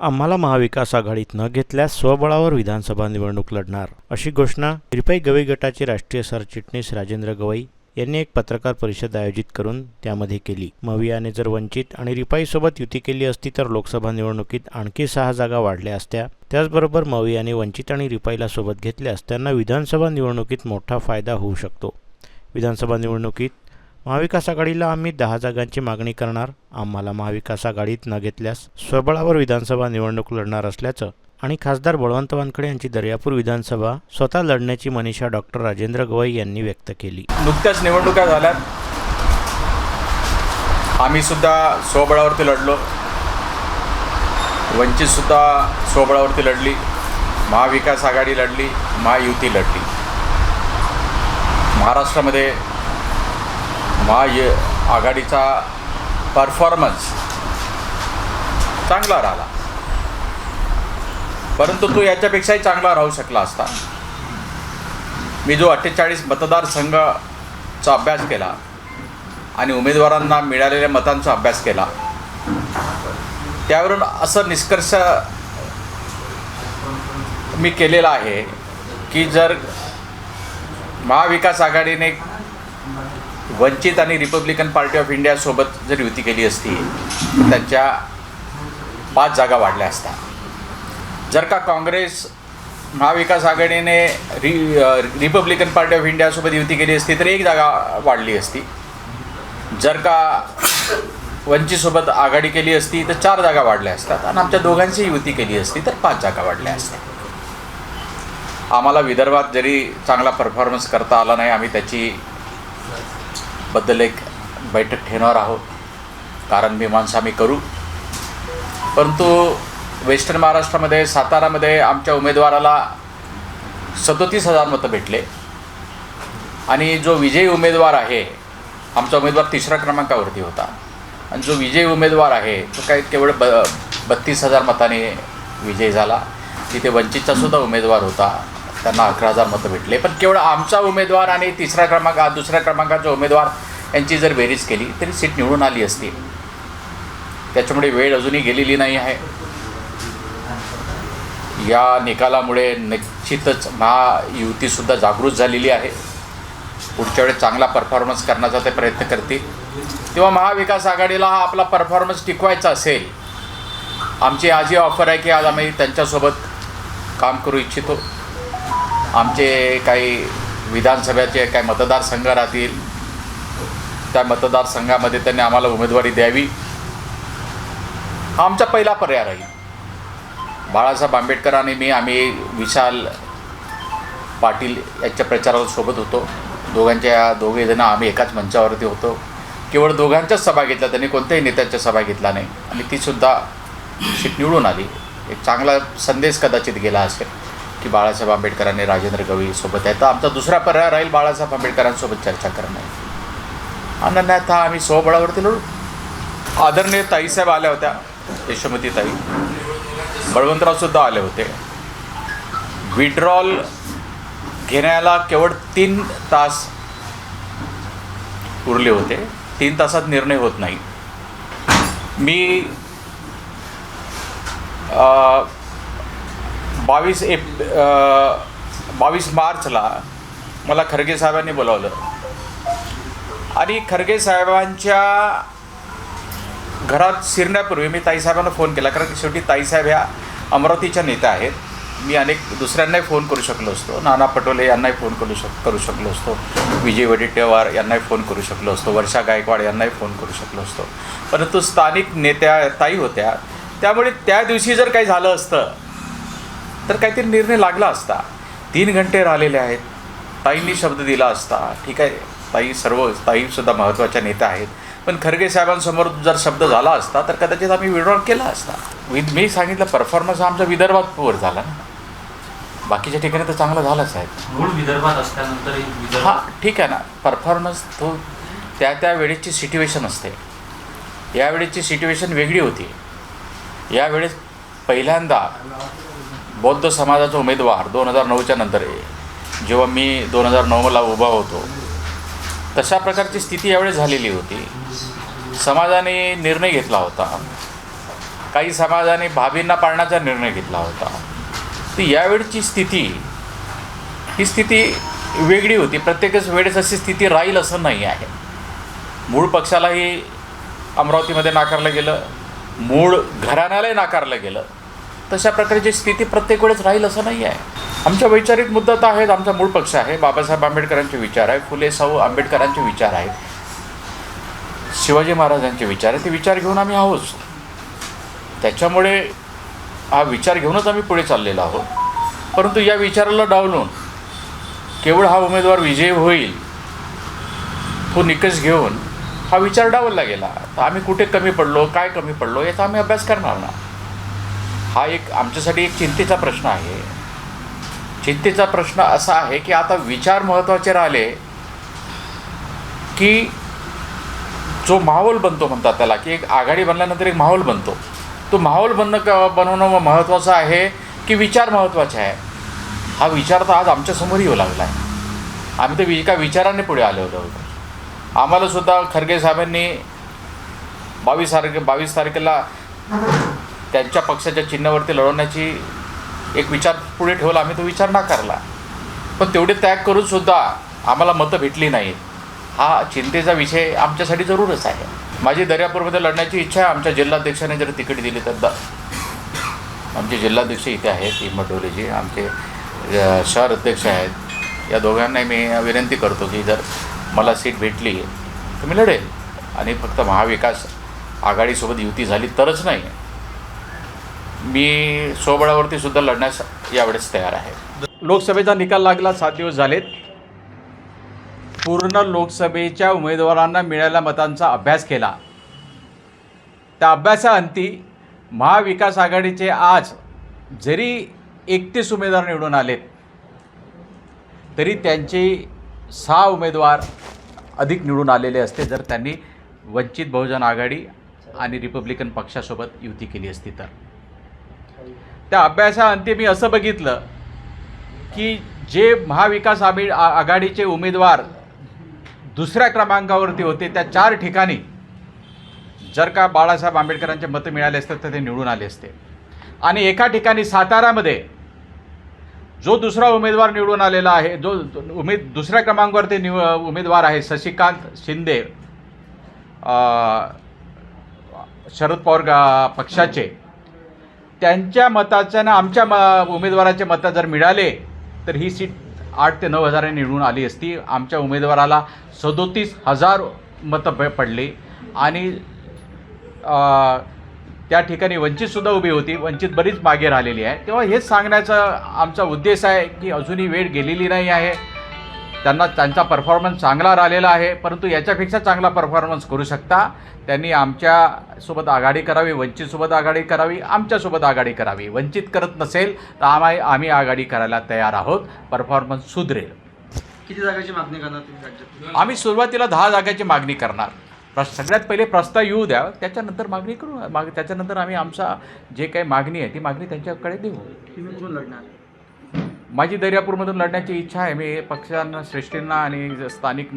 आम्हाला महाविकास आघाडीत न घेतल्यास स्वबळावर विधानसभा निवडणूक लढणार अशी घोषणा रिपाई गवई गटाचे राष्ट्रीय सरचिटणीस राजेंद्र गवई यांनी एक पत्रकार परिषद आयोजित करून त्यामध्ये केली. मवियाने जर वंचित आणि रिपाईसोबत युती केली असती तर लोकसभा निवडणुकीत आणखी सहा जागा वाढल्या असत्या. त्याचबरोबर मवियाने वंचित आणि रिपाईला सोबत घेतल्यास त्यांना विधानसभा निवडणुकीत मोठा फायदा होऊ शकतो. विधानसभा निवडणुकीत महाविकास आघाडीला आम्ही दहा जागांची मागणी करणार. आम्हाला महाविकास आघाडीत न घेतल्यास स्वबळावर विधानसभा निवडणूक लढणार असल्याचं आणि खासदार बळवंत वानखडे यांची दर्यापूर विधानसभा स्वतः लढण्याची मनीषा डॉक्टर राजेंद्र गवई यांनी व्यक्त केली. नुकत्याच निवडणुका झाल्यात. आम्ही सुद्धा स्वबळावरती लढलो. वंचित सुद्धा स्वबळावरती लढली. महाविकास आघाडी लढली महायुती लढली. महाराष्ट्रामध्ये महाय आघाडीचा परफॉर्मन्स चांगला राहिला. परंतु तो याच्यापेक्षाही चांगला राहू शकला असता. मी जो अठ्ठेचाळीस मतदारसंघाचा अभ्यास केला आणि उमेदवारांना मिळालेल्या मतांचा अभ्यास केला त्यावरून असं निष्कर्ष मी केलेला आहे की जर महाविकास आघाडीने वंचित आणि रिपब्लिकन पार्टी ऑफ इंडियासोबत जर युती केली असती त्यांच्या पाच जागा वाढल्या असता. जर का काँग्रेस महाविकास आघाडीने रि रिपब्लिकन पार्टी ऑफ इंडियासोबत युती केली असती तर एक जागा वाढली असती. जर का वंचितसोबत आघाडी केली असती तर चार जागा वाढल्या असतात. आणि आमच्या दोघांची युती केली असती तर पाच जागा वाढल्या असतात आम्हाला विदर्भात जरी चांगला परफॉर्मन्स करता आला नाही आम्ही त्याची बद्दल एक बैठक ठेवणार आहोत. कारण मीमांसा आम्ही करू. परंतु वेस्टर्न महाराष्ट्रामध्ये सातारामध्ये आमच्या उमेदवाराला सदोतीस हजार मतं भेटले. आणि जो विजयी उमेदवार आहे आमचा उमेदवार तिसऱ्या क्रमांकावरती होता. आणि जो विजयी उमेदवार आहे तो काय केवळ ब बत्तीस हजार मताने विजय झाला. तिथे वंचितचासुद्धा उमेदवार होता. त्यांना अकरा हजार मतं भेटले. पण केवळ आमचा उमेदवार आणि तिसऱ्या क्रमांक दुसऱ्या क्रमांकाचा उमेदवार यांची जर बेरीज केली तरी सीट निवडून आली असती. त्याच्यामुळे वेळ अजूनही गेलेली नाही आहे. या निकालामुळे निश्चितच महायुतीसुद्धा जागृत झालेली आहे. पुढच्या वेळेस चांगला परफॉर्मन्स करण्याचा ते प्रयत्न करतील. तेव्हा महाविकास आघाडीला हा आपला परफॉर्मन्स टिकवायचा असेल आमची आजही ऑफर आहे की आज आम्ही त्यांच्यासोबत काम करू इच्छितो. आमचे काही विधानसभेचे काही मतदारसंघ राहतील त्या मतदारसंघामध्ये त्यांनी आम्हाला उमेदवारी द्यावी. हा आमचा पहिला पर्याय राहील. बाळासाहेब आंबेडकर आणि मी आम्ही विशाल पाटील यांच्या प्रचाराला सोबत होतो. दोघांच्या दोघेजण आम्ही एकाच मंचावरती होतो. केवळ दोघांच्याच सभा घेतल्या त्यांनी कोणत्याही नेत्यांच्या सभा घेतला नाही. आणि तीसुद्धा सीट निवडून आली. एक चांगला संदेश कदाचित गेला असेल. की बाळासाहेब आंबेडकरांनी राजेंद्र गवई सोबत आहे. तर आमचा दुसरा पर्याय राहील बाळासाहेब आंबेडकरांसोबत चर्चा करणं. आणि अन्यथा आम्ही स्वबळावरती लढू. आदरणीय ताईसाहेब आल्या होत्या यशोमती ताई. बळवंतरावसुद्धा आले होते. विड्रॉल घेण्याला केवळ तीन तास उरले होते. तीन तासात निर्णय होत नाही. मी बावीस एप बावीस मार्चला मला खरगे साहेबांनी बोलावलं. आणि खरगे साहेबांच्या घरात शिरण्यापूर्वी मी ताईसाहेबांना फोन केला कारण शेवटी ताईसाहेब ह्या अमरावतीच्या नेत्या आहेत. मी अनेक दुसऱ्यांनाही फोन करू शकलो असतो. नाना पटोले यांनाही फोन करू शक करू शकलो असतो. विजय वडेट्टेवार यांनाही फोन करू शकलो असतो. वर्षा गायकवाड यांनाही फोन करू शकलो असतो. परंतु स्थानिक नेत्या ताई होत्या. त्यामुळे त्या दिवशी जर काही झालं असतं तर काहीतरी निर्णय लागला असता. तीन घंटे राहिलेले आहेत. ताईंनी शब्द दिला असता. ठीक आहे. ताई सर्व ताईसुद्धा महत्त्वाच्या नेत्या आहेत. पण खरगे साहेबांसमोर जर शब्द झाला असता तर कदाचित आम्ही विड्रॉल केला असता. विद मी सांगितलं परफॉर्मन्स आमचा विदर्भात वर झाला ना. बाकीच्या ठिकाणी तर चांगला झालाच आहे. मूळ विदर्भात असल्यानंतरही हा ठीक आहे ना. परफॉर्मन्स तो त्या त्या वेळेची सिच्युएशन असते. यावेळेची सिच्युएशन वेगळी होती. यावेळेस पहिल्यांदा बौद्ध समाजाचा उमेदवार दोन हजार नऊच्या नंतर आहे जेव्हा मी दोन हजार नऊला उभा होतो तशा प्रकारची स्थिती यावेळी झालेली होती. समाजाने निर्णय घेतला होता. काही समाजाने भाभींना पाळण्याचा निर्णय घेतला होता. तर यावेळची स्थिती ही स्थिती वेगळी होती. प्रत्येकच वेळेस अशी स्थिती राहील असं नाही आहे. मूळ पक्षालाही अमरावतीमध्ये नाकारलं गेलं. मूळ घराण्यालाही नाकारलं गेलं. तशा प्रकारची स्थिती प्रत्येक वेळेस राहील असं नाही आहे. आमच्या वैचारिक मुद्दा तर आहेत आमचा मूळ पक्ष आहे. बाबासाहेब आंबेडकरांचे विचार आहे फुले साऊ आंबेडकरांचे विचार आहेत. शिवाजी महाराजांचे विचार आहे ते विचार घेऊन आम्ही आहोत. त्याच्यामुळे हा विचार घेऊनच आम्ही पुढे चाललेलो आहोत. परंतु या विचाराला डावलून केवळ हा उमेदवार विजयी होईल तो निकष घेऊन हा विचार डावलला गेला. तर आम्ही कुठे कमी पडलो काय कमी पडलो याचा आम्ही अभ्यास करणार ना. हा एक आमच्यासाठी एक चिंतेचा प्रश्न आहे. चिंतेचा प्रश्न असा आहे की आता विचार महत्त्वाचे राहिले की जो माहोल बनतो म्हणतात त्याला की एक आघाडी बनल्यानंतर एक माहोल बनतो. तो माहोल बनणं क बनवणं महत्त्वाचं आहे की विचार महत्त्वाचे आहे? हा विचार तर आज आमच्यासमोर येऊ लागला आहे आम्ही तर एका विचाराने पुढे आलेलो होतो. आम्हालासुद्धा खरगे साहेबांनी बावीस तारखे बावीस तारखेला त्यांच्या पक्षाच्या चिन्हावरती लढवण्याची एक विचार पुढे ठेवला. आम्ही तो विचार नाकारला. पण तेवढे त्याग करूनसुद्धा आम्हाला मतं भेटली नाहीत. हा चिंतेचा विषय आमच्यासाठी जरूरच आहे. माझी दर्यापूरमध्ये लढण्याची इच्छा आहे. आमच्या जिल्हाध्यक्षाने जर तिकीट दिली तर आमचे जिल्हाध्यक्ष इथे आहेत हिम्मत आमचे शहर अध्यक्ष आहेत. या दोघांनाही मी विनंती करतो की जर मला सीट भेटली तर मी लढेल. आणि फक्त महाविकास आघाडीसोबत युती झाली तरच नाही. मी स्वबळावरती सुद्धा लढण्यास यावेळेस तयार आहे. लोकसभेचा निकाल लागला सात दिवस झालेत. पूर्ण लोकसभेच्या उमेदवारांना मिळालेल्या मतांचा अभ्यास केला. त्या अभ्यासाअंती महाविकास आघाडीचे आज जरी एकतीस उमेदवार निवडून आलेत तरी त्यांचे सहा उमेदवार अधिक निवडून आलेले असते जर त्यांनी वंचित बहुजन आघाडी आणि रिपब्लिकन पक्षासोबत युती केली असती तर. त्या अभ्यासाअंती मी असं बघितलं की जे महाविकास आघाडी आ- आघाडीचे उमेदवार दुसऱ्या क्रमांकावरती होते त्या चार ठिकाणी जर का बाळासाहेब आंबेडकरांचे मतं मिळाले असते तर ते निवडून आले असते. आणि एका ठिकाणी सातारामध्ये जो दुसरा उमेदवार निवडून आलेला आहे जो उमेद दुसऱ्या क्रमांकावरती निव उमेदवार आहे शशिकांत शिंदे शरद पवार पक्षाचे त्यांच्या मताच्या ना आमच्या म उमेदवाराचे मतं जर मिळाले तर ही सीट आठ ते नऊ हजारांनी निवडून आली असती. आमच्या उमेदवाराला सदोतीस हजार मतं प- पडली आणि त्या ठिकाणी वंचितसुद्धा उभी होती. वंचित बरीच मागे राहिलेली आहे. तेव्हा हेच सांगण्याचा आमचा उद्देश आहे की अजूनही वेळ गेलेली नाही आहे. त्यांना त्यांचा परफॉर्मन्स चांगला राहिलेला आहे परंतु याच्यापेक्षा चांगला परफॉर्मन्स करू शकता. त्यांनी आमच्यासोबत आघाडी करावी वंचितसोबत आघाडी करावी आमच्यासोबत आघाडी करावी. वंचित करत नसेल तर आम्ही आम्ही आघाडी करायला तयार आहोत. परफॉर्मन्स सुधरेल. किती जागाची मागणी करणार आम्ही सुरुवातीला दहा जागाची मागणी करणार. सगळ्यात पहिले प्रस्ताव येऊ द्या त्याच्यानंतर मागणी करू माग त्याच्यानंतर आम्ही आमचा जे काही मागणी आहे ती मागणी त्यांच्याकडे देऊ. लढणार? माझी दर्यापूरमधून लढण्याची इच्छा आहे. मी पक्षांना श्रेष्ठींना आणि स्थानिक नेते